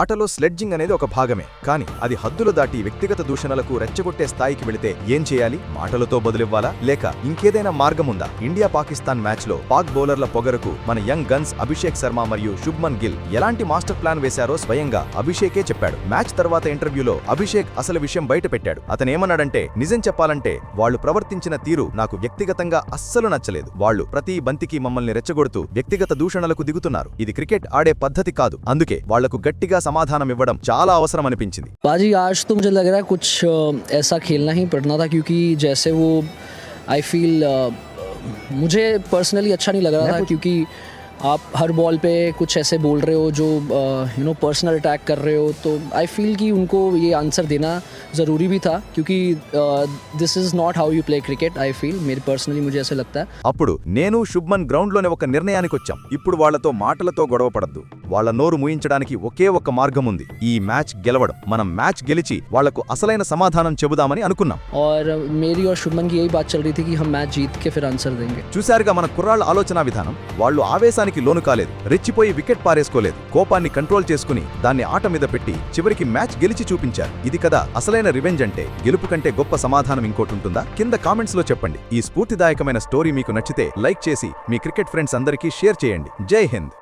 ఆటలో స్లెడ్జింగ్ అనేది ఒక భాగమే. కానీ అది హద్దులు దాటి వ్యక్తిగత దూషణలకు రెచ్చగొట్టే స్థాయికి వెళితే ఏం చేయాలి? మాటలతో బదులివ్వాలా? లేక ఇంకేదైనా మార్గముందా? ఇండియా పాకిస్తాన్ మ్యాచ్లో పాక్ బౌలర్ల పొగరకు మన యంగ్ గన్స్ అభిషేక్ శర్మ మరియు శుభ్మన్ గిల్ ఎలాంటి మాస్టర్ ప్లాన్ వేశారో స్వయంగా అభిషేకే చెప్పాడు. మ్యాచ్ తర్వాత ఇంటర్వ్యూలో అభిషేక్ అసలు విషయం బయట పెట్టాడు. అతనేమన్నాడంటే నిజం చెప్పాలంటే వాళ్ళు ప్రవర్తించిన తీరు నాకు వ్యక్తిగతంగా అస్సలు నచ్చలేదు. వాళ్ళు ప్రతి బంతికి మమ్మల్ని రెచ్చగొడుతూ వ్యక్తిగత దూషణలకు దిగుతున్నారు. ఇది క్రికెట్ ఆడే పద్ధతి కాదు. అందుకే వాళ్ళకు గట్టిగా సమాధానం ఇవ్వడం చాలా అవసరం అనిపించింది बाजी आज तो मुझे लग रहा है कुछ अ, ऐसा खेलना ही पड़ना था क्योंकि जैसे वो आई फील मुझे पर्सनली अच्छा नहीं लग रहा था क्योंकि आप हर बॉल पे कुछ ऐसे बोल रहे हो जो यू नो पर्सनल अटैक कर रहे हो तो आई फील कि उनको ये आंसर देना ज़रूरी भी था क्योंकि this is not how you play cricket I feel मेरे पर्सनली मुझे ऐसे लगता है అప్పుడు నేను శుభ్మన్ గ్రౌండ్లోనే ఒక నిర్ణయానికి వచ్చాం ఇప్పుడు వాళ్లతో మాటలతో గొడవ పడద్దు వాళ్ల నోరు మూయించడానికి ఒకే ఒక్క మార్గం ఉంది ఈ మ్యాచ్ గెలవడం మనం మ్యాచ్ గెలిచి వాళ్లకు అసలైన సమాధానం చెబుదామని అనుకున్నాం और मेरी और शुभमन की यही बात चल रही थी कि हम मैच जीत के फिर आंसर देंगे చూశారుగా మన కుర్రాళ్ళ ఆలోచన విధానం వాళ్ళు ఆవేశానికి లోను కాలేదు రెచ్చిపోయి వికెట్ పారేసుకోలేదు కోపాన్ని కంట్రోల్ చేసుకుని దాన్ని ఆట మీద పెట్టి చివరికి మ్యాచ్ గెలిచి చూపించారు ఇది కదా అసలైన రివెంజ్ అంటే గెలుపు కంటే గొప్ప సమాధానం ఇంకోటి ఉంటుందా కింద కామెంట్స్ లో చెప్పండి ఈ స్ఫూర్తిదాయకమైన స్టోరీ మీకు నచ్చితే లైక్ చేసి మీ క్రికెట్ ఫ్రెండ్స్ అందరికీ షేర్ చేయండి జై హింద్